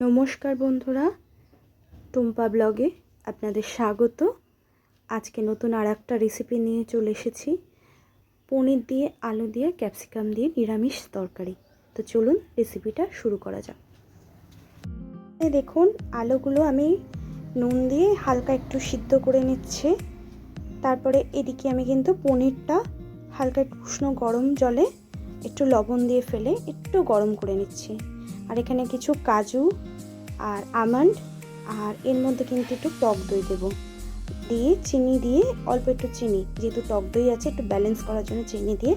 নমস্কার বন্ধুরা, টুম্পা ব্লগে আপনাদের স্বাগত। আজকে নতুন আর একটা রেসিপি নিয়ে চলে এসেছি। পনির দিয়ে, আলু দিয়ে ক্যাপসিকাম দিয়ে নিরামিষ তরকারি। তো চলুন রেসিপিটা শুরু করা যাক। দেখুন, আলুগুলো আমি নুন দিয়ে হালকা একটু সিদ্ধ করে নিচ্ছে। তারপরে এদিকে আমি কিন্তু পনিরটা হালকা একটু উষ্ণ গরম জলে একটু লবণ দিয়ে ফেলে একটু গরম করে নিচ্ছি। আর এখানে কিছু কাজু আর আমন্ড, আর এর মধ্যে কিন্তু একটু টক দই দেবো। দিয়ে চিনি দিয়ে অল্প একটু চিনি, যেহেতু টক দই আছে, একটু ব্যালেন্স করার জন্য চিনি দিয়ে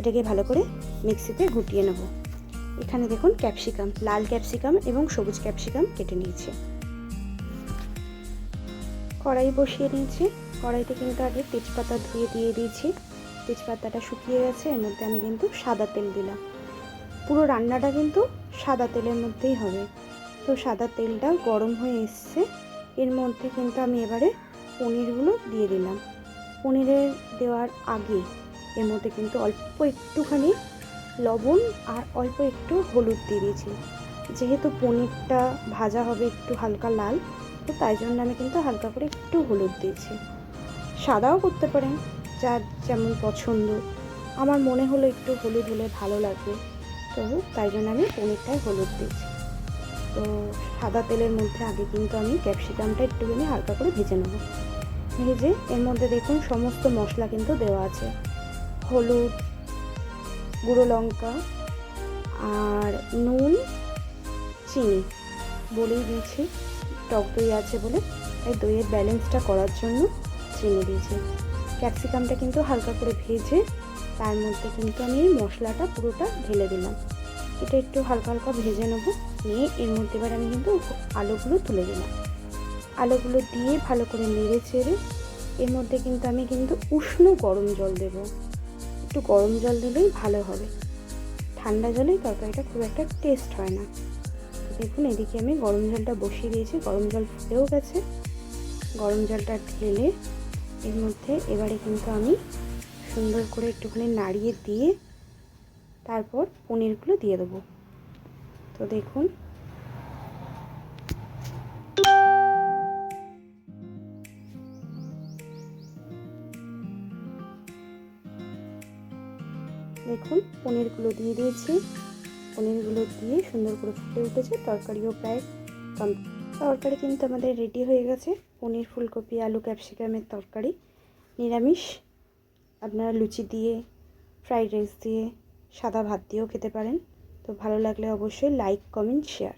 এটাকে ভালো করে মিক্সিতে ঘুটিয়ে নেব। এখানে দেখুন ক্যাপসিকাম লাল ক্যাপসিকাম এবং সবুজ ক্যাপসিকাম কেটে নিয়েছি। কড়াই বসিয়ে নিয়েছি কড়াইতে কিন্তু আগে তেজপাতা ধুয়ে দিয়ে দিয়েছি। তেজপাতাটা শুকিয়ে গেছে, এর মধ্যে আমি কিন্তু সাদা তেল দিলাম। পুরো রান্নাটা কিন্তু সাদা তেলের মধ্যেই হবে। তো সাদা তেলটা গরম হয়ে এসছে। এর মধ্যে কিন্তু আমি এবারে পনিরগুলো দিয়ে দিলাম। পনিরের দেওয়ার আগে এর মধ্যে কিন্তু অল্প একটুখানি লবণ আর অল্প একটু হলুদ দিয়ে দিয়েছি। যেহেতু পনিরটা ভাজা হবে একটু হালকা লাল, তো তাই জন্য আমি কিন্তু হালকা করে একটু হলুদ দিয়েছি। সাদাও করতে পারেন, যার যেমন পছন্দ। আমার মনে হলো একটু হলুদ হলে ভালো লাগবে। তো তাই জন্য আমি পনিরটায় হলুদ দিয়েছি। তো সাদা তেলের মধ্যে আগে কিন্তু আমি ক্যাপসিকামটা একটুখানি হালকা করে ভেজে নেব। ভেজে এর মধ্যে দেখুন সমস্ত মশলা কিন্তু দেওয়া আছে। হলুদ, গুঁড়ো লঙ্কা আর নুন, চিনি বলেই দিয়েছি। টক দই আছে বলে, তাই দইয়ের ব্যালেন্সটা করার জন্য চিনি দিয়েছি। ক্যাপসিকামটা কিন্তু হালকা করে ভেজে তার মধ্যে কিন্তু আমি মশলাটা পুরোটা ঢেলে দিলাম। এটা একটু হালকা হালকা ভেজে নেব। নিয়ে এর মধ্যে এবার আমি কিন্তু আলুগুলো তুলে দিলাম। আলুগুলো দিয়ে ভালো করে নেড়ে চেড়ে এর মধ্যে কিন্তু আমি কিন্তু উষ্ণ গরম জল দেব। একটু গরম জল দিলেই ভালো হবে। ঠান্ডা জলেই তরকারিটা খুব একটা টেস্ট হয় না। দেখুন, এদিকে আমি গরম জলটা বসিয়ে দিয়েছি। গরম জল ফুটেও গেছে। গরম জলটা ঢেলে এর মধ্যে এবারে কিন্তু আমি সুন্দর করে একটুখানি নাড়িয়ে দিয়ে তারপর পনিরগুলো দিয়ে দেবো। তো দেখুন। দেখুন, পনিরগুলো দিয়ে দিয়েছি। পনিরগুলো দিয়ে সুন্দর করে ফুটে উঠেছে। তরকারিও প্রায় তরকারি কিন্তু আমাদের রেডি হয়ে গেছে। পনির ফুলকপি, আলু ক্যাপসিকামের তরকারি, নিরামিষ। আপনারা লুচি দিয়ে, ফ্রাইড রাইস দিয়ে, সাদা ভাত দিয়েও খেতে পারেন। তো ভালো লাগলে অবশ্যই লাইক, কমেন্ট, শেয়ার।